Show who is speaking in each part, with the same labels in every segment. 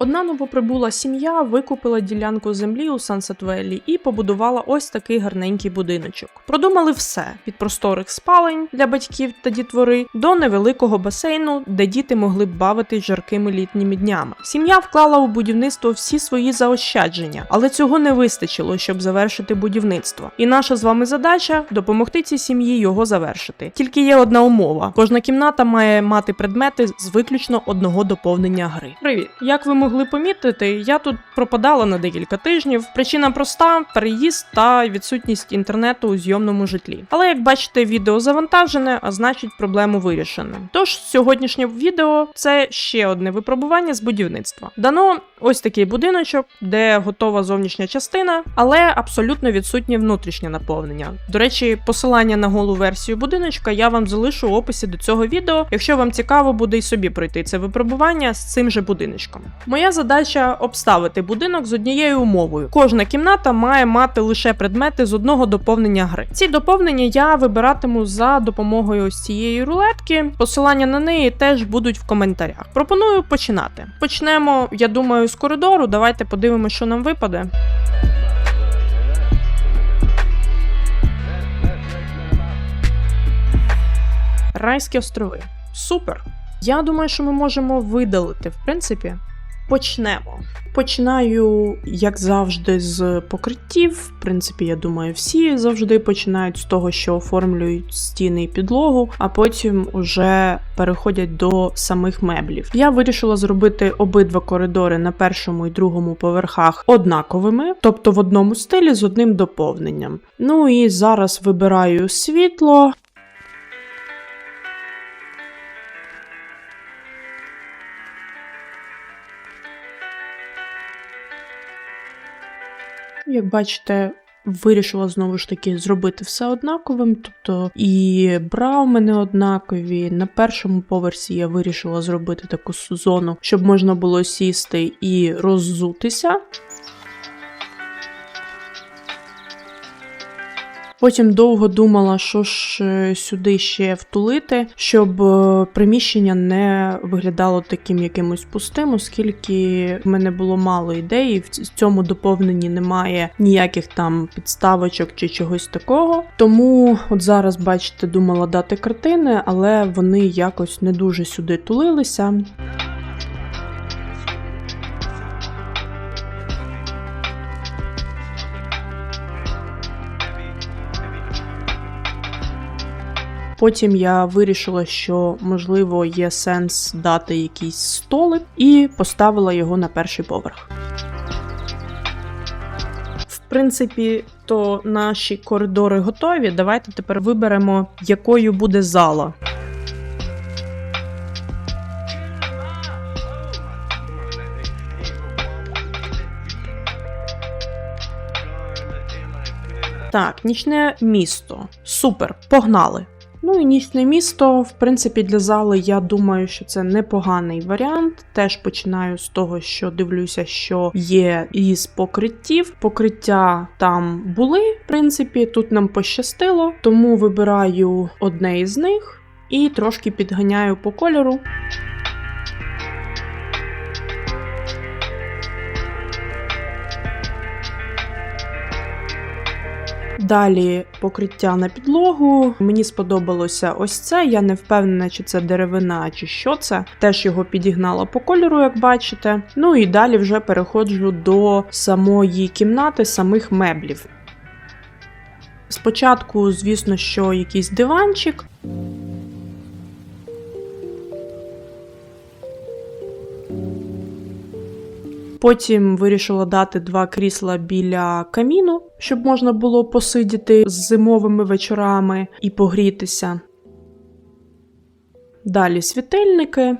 Speaker 1: Одна новоприбула сім'я викупила ділянку землі у Сансет-Веллі і побудувала ось такий гарненький будиночок. Продумали все від просторих спалень для батьків та дітвори до невеликого басейну, де діти могли б бавитись жаркими літніми днями. Сім'я вклала у будівництво всі свої заощадження, але цього не вистачило, щоб завершити будівництво. І наша з вами задача допомогти цій сім'ї його завершити. Тільки є одна умова: кожна кімната має мати предмети з виключно одного доповнення гри. Привіт! Як ви могли помітити, я тут пропадала на декілька тижнів. Причина проста: переїзд та відсутність інтернету у зйомному житлі. Але як бачите, відео завантажене, а значить проблему вирішено. Тож сьогоднішнє відео це ще одне випробування з будівництва. Дано ось такий будиночок, де готова зовнішня частина, але абсолютно відсутнє внутрішнє наповнення. До речі, посилання на голу версію будиночка я вам залишу в описі до цього відео, якщо вам цікаво буде й собі пройти це випробування з цим же будиночком. Моя задача обставити будинок з однією умовою. Кожна кімната має мати лише предмети з одного доповнення гри. Ці доповнення я вибиратиму за допомогою ось цієї рулетки. Посилання на неї теж будуть в коментарях. Пропоную починати. Почнемо, я думаю, з коридору. Давайте подивимося, що нам випаде. Райські острови. Супер. Я думаю, що ми можемо видалити, в принципі. Почнемо. Починаю, як завжди, з покриттів. В принципі, я думаю, всі завжди починають з того, що оформлюють стіни і підлогу, а потім уже переходять до самих меблів. Я вирішила зробити обидва коридори на першому і другому поверхах однаковими, тобто в одному стилі з одним доповненням. Ну і зараз вибираю світло. Як бачите, вирішила знову ж таки зробити все однаковим. Тобто і бра у мене однакові. На першому поверсі я вирішила зробити таку зону, щоб можна було сісти і роззутися. Потім довго думала, що ж е, сюди ще втулити, щоб е, приміщення не виглядало таким якимось пустим, оскільки в мене було мало ідей, в цьому доповненні немає ніяких там підставочок чи чогось такого. Тому от зараз, бачите, думала дати картини, але вони якось не дуже сюди тулилися. Потім я вирішила, що можливо є сенс дати якийсь столик, і поставила його на перший поверх. В принципі, то наші коридори готові. Давайте тепер виберемо, якою буде зала. Так, нічне місто. Супер, погнали. Ну і нічне місто, в принципі, для зали я думаю, що це непоганий варіант. Теж починаю з того, що дивлюся, що є із покриттів. Покриття там були, в принципі, тут нам пощастило, тому вибираю одне із них і трошки підганяю по кольору. Далі покриття на підлогу. Мені сподобалося ось це. Я не впевнена, чи це деревина, чи що це. Теж його підігнала по кольору, як бачите. Ну і далі вже переходжу до самої кімнати, самих меблів. Спочатку, звісно, що якийсь диванчик. Потім вирішила дати два крісла біля каміну, щоб можна було посидіти з зимовими вечорами і погрітися. Далі світильники.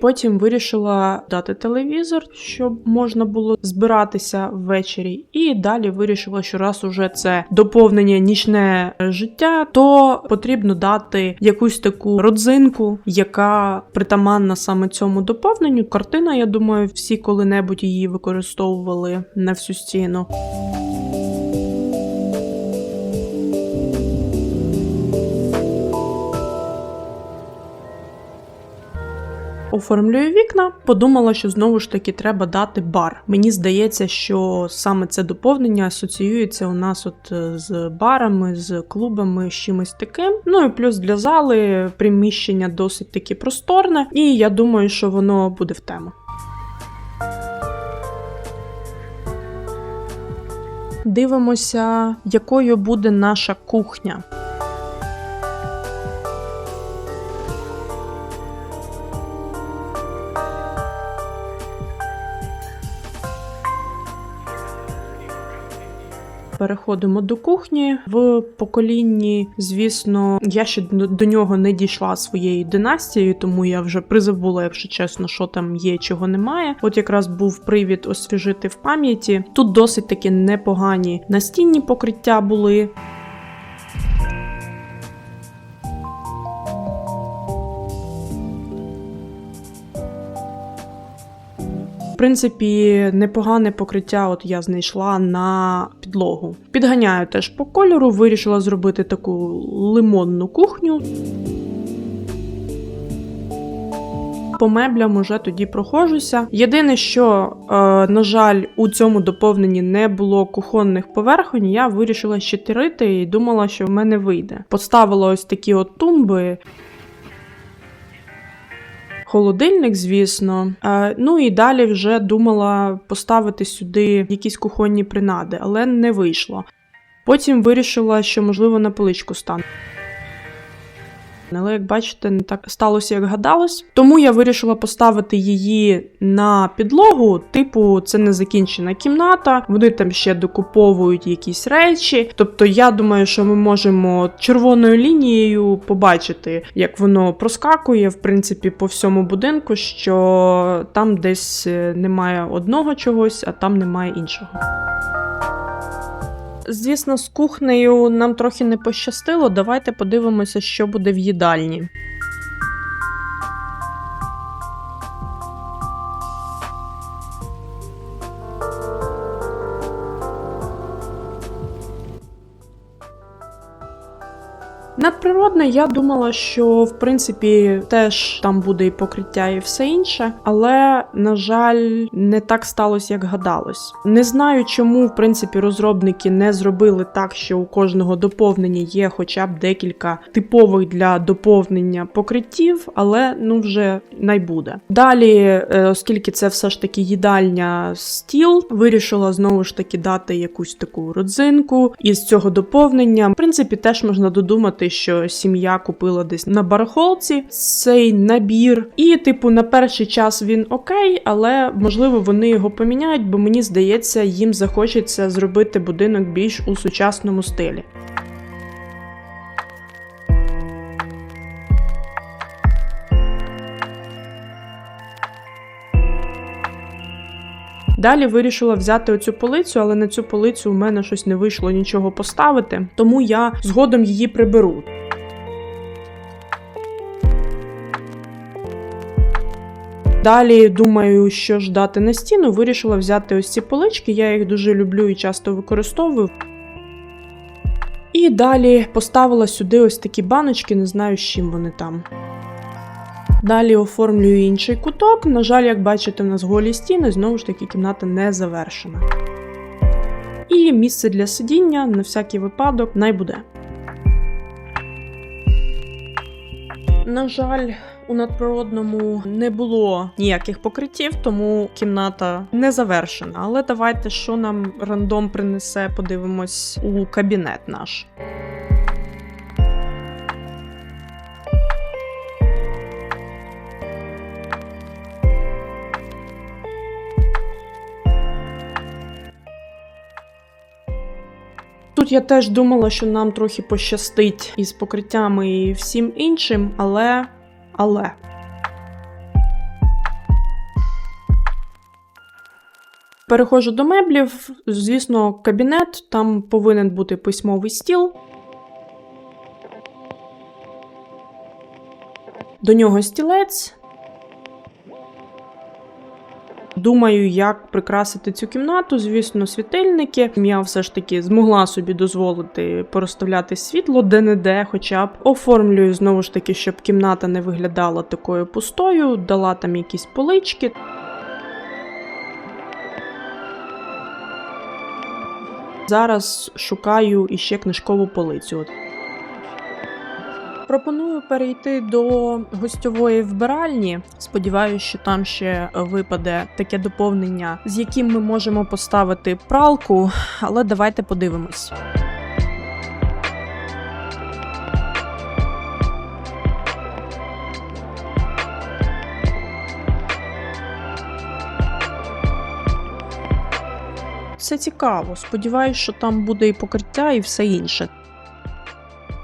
Speaker 1: Потім вирішила дати телевізор, щоб можна було збиратися ввечері. І далі вирішила, що раз уже це доповнення нічне життя, то потрібно дати якусь таку родзинку, яка притаманна саме цьому доповненню. Картина, я думаю, всі коли-небудь її використовували на всю стіну. Оформлюю вікна, подумала, що знову ж таки треба дати бар. Мені здається, що саме це доповнення асоціюється у нас от е, з барами, з клубами, з чимось таким. Ну і плюс для зали приміщення досить таки просторне, і я думаю, що воно буде в тему. Дивимося, якою буде наша кухня. Переходимо до кухні. В поколінні, звісно, я ще до нього не дійшла своєї династії, тому я вже призабула, якщо чесно, що там є, чого немає. От якраз був привід освіжити в пам'яті. Тут досить таки непогані настінні покриття були. В принципі, непогане покриття от я знайшла на підлогу. Підганяю теж по кольору, вирішила зробити таку лимонну кухню. По меблям уже тоді проходжуся. Єдине, що, е, на жаль, у цьому доповненні не було кухонних поверхонь, я вирішила щитирити і думала, що в мене вийде. Поставила ось такі от тумби. Холодильник, звісно. Е, ну і далі вже думала поставити сюди якісь кухонні принади, але не вийшло. Потім вирішила, що можливо на поличку стану. Але, як бачите, не так сталося, як гадалось. Тому я вирішила поставити її на підлогу. Типу, це не закінчена кімната. Вони там ще докуповують якісь речі. Тобто, я думаю, що ми можемо червоною лінією побачити, як воно проскакує, в принципі, по всьому будинку, що там десь е, немає одного чогось, а там немає іншого. Звісно, з кухнею нам трохи не пощастило. Давайте подивимося, що буде в їдальні. Надприродне, я думала, що в принципі теж там буде і покриття, і все інше, але на жаль, не так сталося, як гадалось. Не знаю, чому в принципі розробники не зробили так, що у кожного доповнення є хоча б декілька типових для доповнення покриттів, але ну вже найбуде. Далі, е, оскільки це все ж таки їдальня стіл, вирішила знову ж таки дати якусь таку родзинку із цього доповнення. В принципі, теж можна додумати що сім'я купила десь на барахолці цей набір. І, типу, на перший час він окей, але можливо вони його поміняють, бо мені здається, їм захочеться зробити будинок більш у сучасному стилі. Далі вирішила взяти оцю полицю, але на цю полицю у мене щось не вийшло нічого поставити, тому я згодом її приберу. Далі думаю, що ж дати на стіну, вирішила взяти ось ці полички, я їх дуже люблю і часто використовую. І далі поставила сюди ось такі баночки, не знаю, з чим вони там. Далі оформлюю інший куток. На жаль, як бачите, в нас голі стіни, знову ж таки, кімната не завершена. І місце для сидіння на всякий випадок найбуде. На жаль, у надприродному не було ніяких покриттів, тому кімната не завершена. Але давайте, що нам рандом принесе, подивимось у кабінет наш. Тут я теж думала, що нам трохи пощастить із покриттями і всім іншим, але. Але. Переходжу до меблів. Звісно, кабінет, там повинен бути письмовий стіл. До нього стілець. Думаю, як прикрасити цю кімнату. Звісно, світильники. Я все ж таки змогла собі дозволити порозставляти світло де-не-де, хоча б оформлюю знову ж таки, щоб кімната не виглядала такою пустою, дала там якісь полички. Зараз шукаю іще книжкову полицю. Пропоную перейти до гостьової вбиральні. Сподіваюся, що там ще випаде таке доповнення, з яким ми можемо поставити пралку, але давайте подивимось. Все цікаво. Сподіваюсь, що там буде і покриття, і все інше.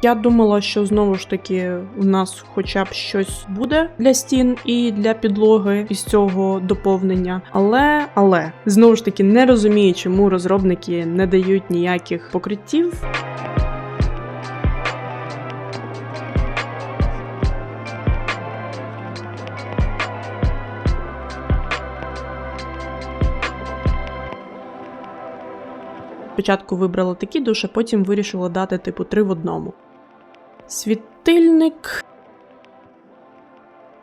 Speaker 1: Я думала, що знову ж таки у нас хоча б щось буде для стін і для підлоги із цього доповнення. Але, але знову ж таки не розумію, чому розробники не дають ніяких покриттів. Спочатку вибрала такі душі, потім вирішила дати типу три в одному. Світильник,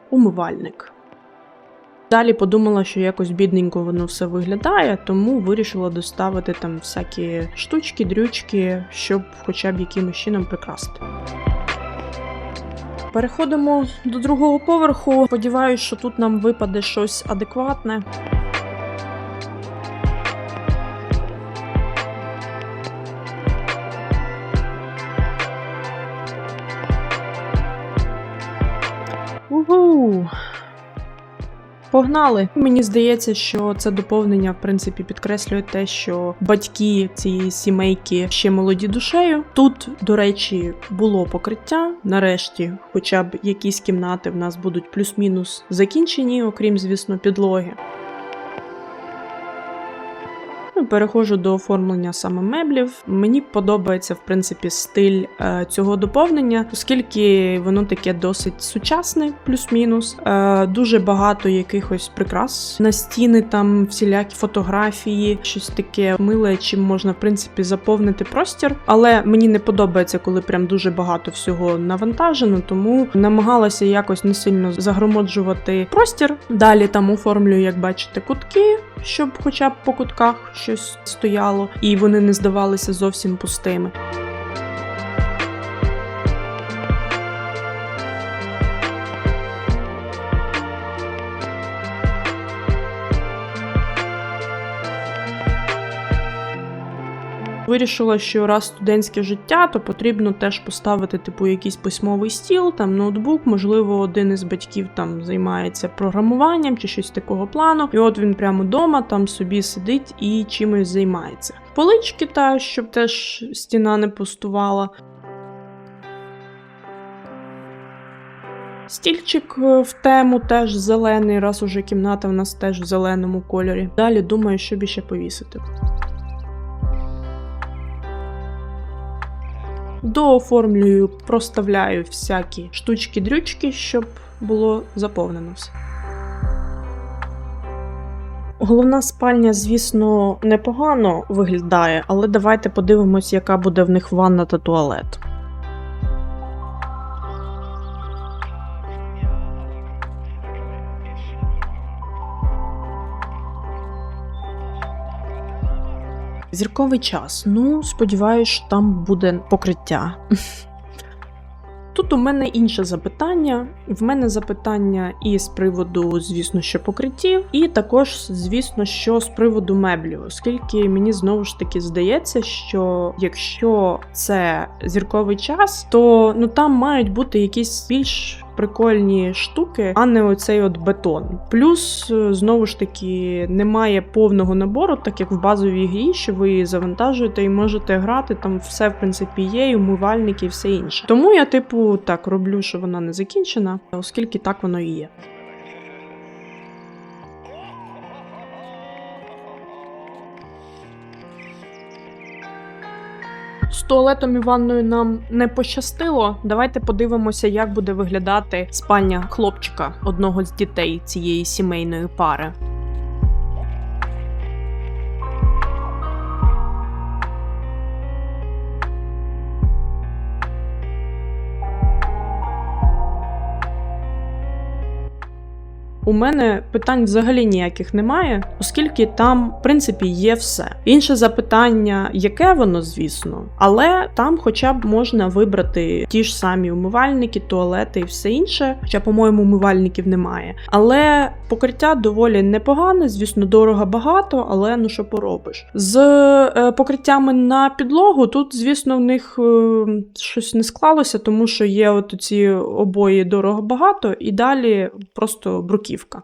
Speaker 1: умивальник. Далі подумала, що якось бідненько воно все виглядає, тому вирішила доставити там всякі штучки, дрючки, щоб хоча б якимось чином прикрасити. Переходимо до другого поверху. Сподіваюсь, що тут нам випаде щось адекватне. Угу. Погнали! Мені здається, що це доповнення, в принципі, підкреслює те, що батьки цієї сімейки ще молоді душею. Тут, до речі, було покриття. Нарешті, хоча б якісь кімнати в нас будуть плюс-мінус закінчені, окрім, звісно, підлоги. Переходжу до оформлення саме меблів. Мені подобається, в принципі, стиль е, цього доповнення, оскільки воно таке досить сучасне, плюс-мінус. Е, дуже багато якихось прикрас на стіни, там всілякі фотографії, щось таке миле, чим можна, в принципі, заповнити простір. Але мені не подобається, коли прям дуже багато всього навантажено, тому намагалася якось не сильно загромоджувати простір. Далі там оформлюю, як бачите, кутки, щоб хоча б по кутках щось стояло, і вони не здавалися зовсім пустими. Вирішила, що раз студентське життя, то потрібно теж поставити типу якийсь письмовий стіл, там ноутбук, можливо, один із батьків там займається програмуванням чи щось такого плану. І от він прямо вдома там собі сидить і чимось займається. Полички та щоб теж стіна не пустувала. Стільчик е, в тему теж зелений, раз уже кімната в нас теж в зеленому кольорі. Далі думаю, що б ще повісити. Дооформлюю, проставляю всякі штучки-дрючки, щоб було заповнено все. Головна спальня, звісно, непогано виглядає, але давайте подивимось, яка буде в них ванна та туалет. Зірковий час. Ну, сподіваюсь, що там буде покриття. Тут у мене інше запитання. В мене запитання і з приводу, звісно, що покриттів, і також, звісно, що з приводу меблів, оскільки мені знову ж таки здається, що якщо це зірковий час, то ну там мають бути якісь більш прикольні штуки, а не оцей от бетон. Плюс, е, знову ж таки, немає повного набору, так як в базовій грі, що ви її завантажуєте і можете грати. Там все, в принципі, є, і умивальники, і все інше. Тому я, типу, так роблю, що вона не закінчена, оскільки так воно і є. З туалетом і ванною нам не пощастило. Давайте подивимося, як буде виглядати спальня хлопчика, одного з дітей цієї сімейної пари. У мене питань взагалі ніяких немає, оскільки там, в принципі, є все. Інше запитання, яке воно, звісно, але там, хоча б можна вибрати ті ж самі умивальники, туалети і все інше. Хоча, по-моєму, умивальників немає. Але покриття доволі непогане, звісно, дорого багато, але ну що поробиш. З е, покриттями на підлогу тут, звісно, в них е, щось не склалося, тому що є от ці обої дорого багато, і далі просто бруківка.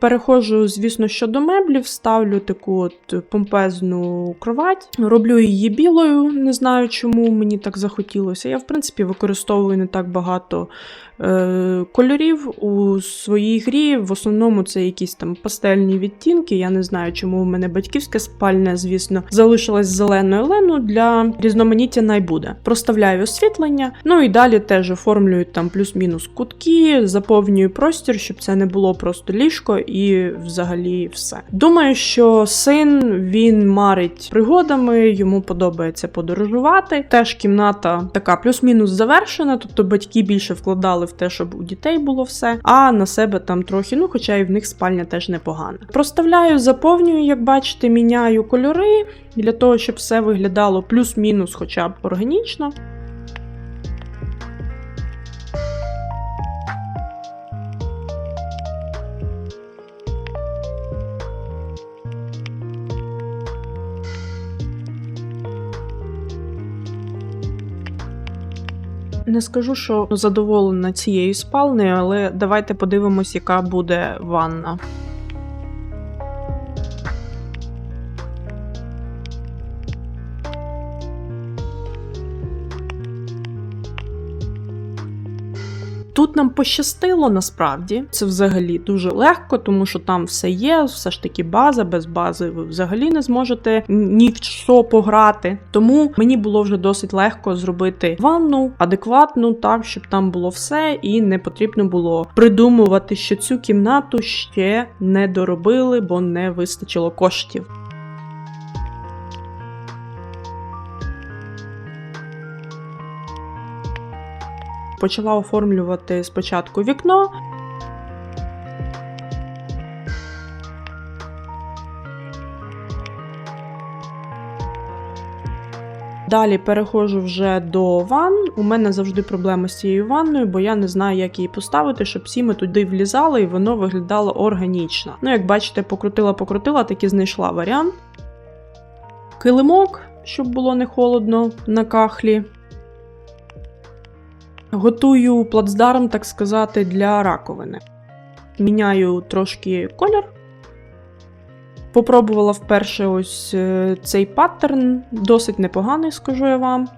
Speaker 1: Переходжу, звісно, що до меблів, ставлю таку от помпезну кровать, роблю її білою, не знаю чому мені так захотілося. Я, в принципі, використовую не так багато кольорів у своїй грі. В основному це якісь там пастельні відтінки. Я не знаю, чому в мене батьківська спальня, звісно, залишилась зеленою лену для різноманіття найбуде. Проставляю освітлення, ну і далі теж оформлюю там плюс-мінус кутки, заповнюю простір, щоб це не було просто ліжко і взагалі все. Думаю, що син він марить пригодами, йому подобається подорожувати. Теж кімната така плюс-мінус завершена, тобто батьки більше вкладали те, щоб у дітей було все, а на себе там трохи, ну хоча і в них спальня теж непогана. Проставляю, заповнюю, як бачите, міняю кольори для того, щоб все виглядало плюс-мінус, хоча б органічно. Не скажу, що задоволена цією спальнею, але давайте подивимось, яка буде ванна. Тут нам пощастило насправді. Це взагалі дуже легко, тому що там все є, все ж таки база, без бази ви взагалі не зможете ні в що пограти. Тому мені було вже досить легко зробити ванну адекватну, так щоб там було все, і не потрібно було придумувати, що цю кімнату ще не доробили, бо не вистачило коштів. Почала оформлювати спочатку вікно. Далі переходжу вже до ванн. У мене завжди проблема з цією ванною, бо я не знаю, як її поставити, щоб всі ми туди влізали і воно виглядало органічно. Ну, як бачите, покрутила-покрутила, таки знайшла варіант. Килимок, щоб було не холодно на кахлі. Готую плацдарм, так сказати, для раковини. Міняю трошки колір. Попробувала вперше ось е, цей паттерн, досить непоганий, скажу я вам.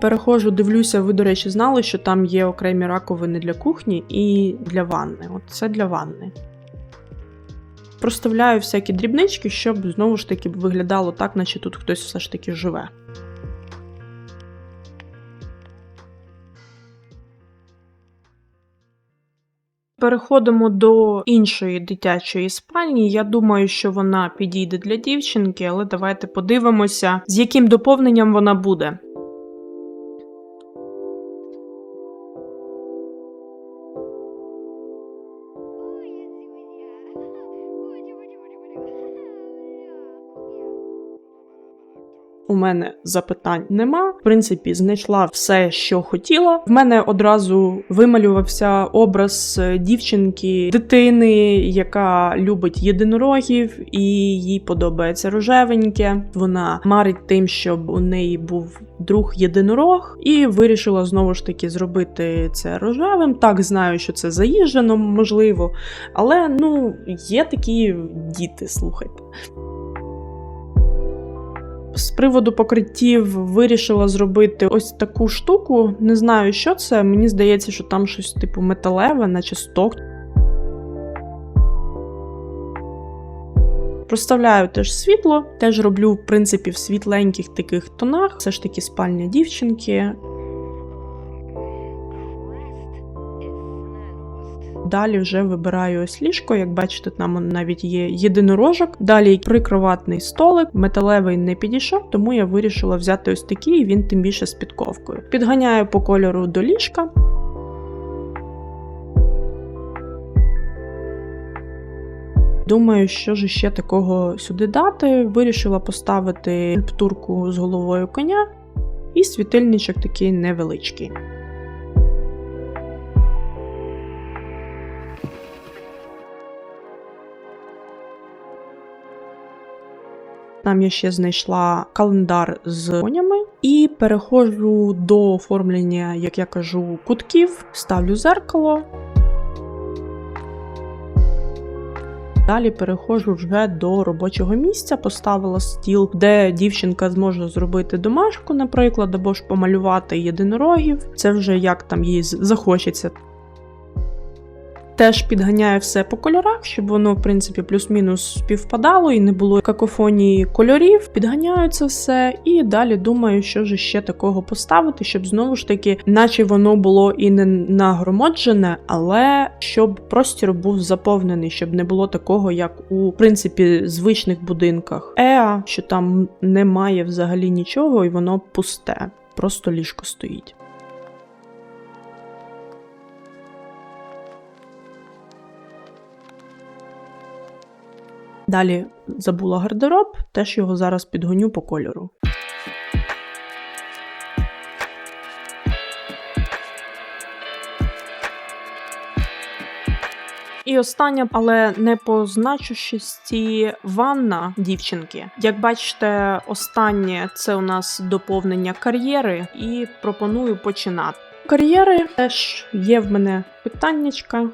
Speaker 1: Переходжу, дивлюся, ви, до речі, знали, що там є окремі раковини для кухні і для ванни. От це для ванни. Проставляю всякі дрібнички, щоб знову ж таки виглядало так, наче тут хтось все ж таки живе. Переходимо до іншої дитячої спальні. Я думаю, що вона підійде для дівчинки, але давайте подивимося, з яким доповненням вона буде. У мене запитань нема. В принципі, знайшла все, що хотіла. В мене одразу вималювався образ дівчинки, дитини, яка любить єдинорогів, і їй подобається рожевеньке. Вона марить тим, щоб у неї був друг єдинорог, і вирішила знову ж таки зробити це рожевим. Так, знаю, що це заїжджено, можливо, але ну є такі діти, слухайте. З приводу покриттів вирішила зробити ось таку штуку. Не знаю, що це. Мені здається, що там щось типу металеве, наче сток. Проставляю теж світло, теж роблю, в принципі, в світленьких таких тонах. Все ж таки спальня дівчинки. Далі вже вибираю ось ліжко. Як бачите, там навіть є єдинорожок. Далі прикроватний столик, металевий не підійшов, тому я вирішила взяти ось такий, він тим більше з підковкою. Підганяю по кольору до ліжка. Думаю, що ж ще такого сюди дати. Вирішила поставити скульптурку з головою коня і світильничок такий невеличкий. Там я ще знайшла календар з конями і переходжу до оформлення, як я кажу, кутків, ставлю зеркало. Далі переходжу вже до робочого місця, поставила стіл, де дівчинка зможе зробити домашку, наприклад, або ж помалювати єдинорогів. Це вже як там їй захочеться. Теж підганяю все по кольорах, щоб воно, в принципі, плюс-мінус співпадало і не було какофонії кольорів. Підганяю це все і далі думаю, що ж ще такого поставити, щоб знову ж таки, наче воно було і не нагромоджене, але щоб простір був заповнений, щоб не було такого, як у в принципі звичних будинках. Еа, що там немає взагалі нічого, і воно пусте, просто ліжко стоїть. Далі забула гардероб, теж його зараз підгоню по кольору. І остання, але не по значущості ванна дівчинки. Як бачите, останнє це у нас доповнення кар'єри, і пропоную починати. Кар'єри теж є в мене питаннячка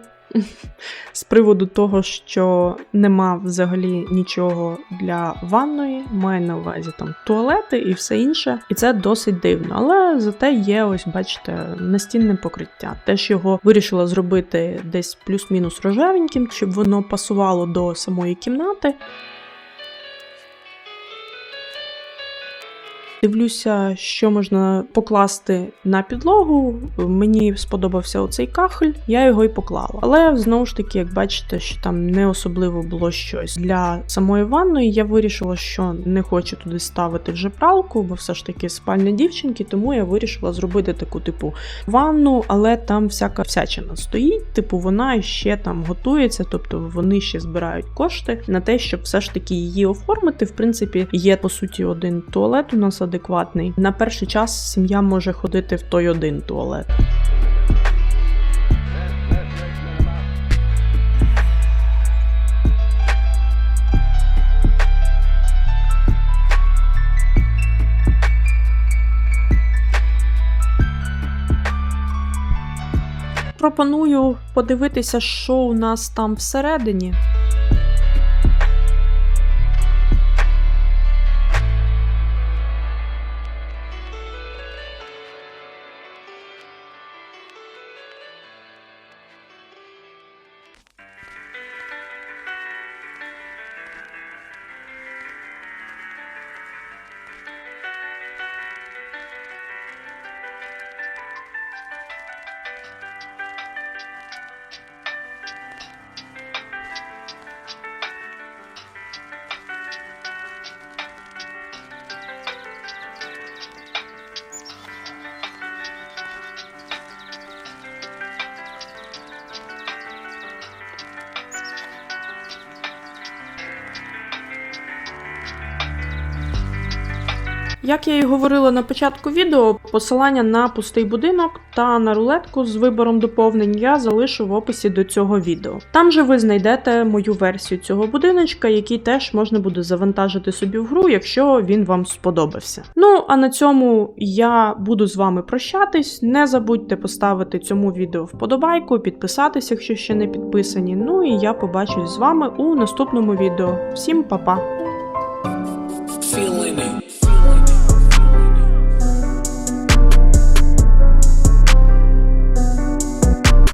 Speaker 1: з приводу того, що нема взагалі нічого для ванної, має на увазі там туалети і все інше. І це досить дивно. Але зате є, ось бачите, настінне покриття. Теж його вирішила зробити десь плюс-мінус рожевеньким, щоб воно пасувало до самої кімнати. Дивлюся, що можна покласти на підлогу. Мені сподобався оцей кахель, я його й поклала. Але знову ж таки, як бачите, що там не особливо було щось для самої ванної. Я вирішила, що не хочу туди ставити вже пралку, бо все ж таки спальня дівчинки, тому я вирішила зробити таку типу ванну, але там всяка всячина стоїть. Типу, вона ще там готується, тобто вони ще збирають кошти на те, щоб все ж таки її оформити. В принципі, є по суті один туалет у нас адекватний. На перший час сім'я може ходити в той один туалет. Пропоную подивитися, що у нас там всередині. Як я і говорила на початку відео, посилання на пустий будинок та на рулетку з вибором доповнень я залишу в описі до цього відео. Там же ви знайдете мою версію цього будиночка, який теж можна буде завантажити собі в гру, якщо він вам сподобався. Ну а на цьому я буду з вами прощатись. Не забудьте поставити цьому відео вподобайку, підписатися, якщо ще не підписані. Ну і я побачусь з вами у наступному відео. Всім па-па!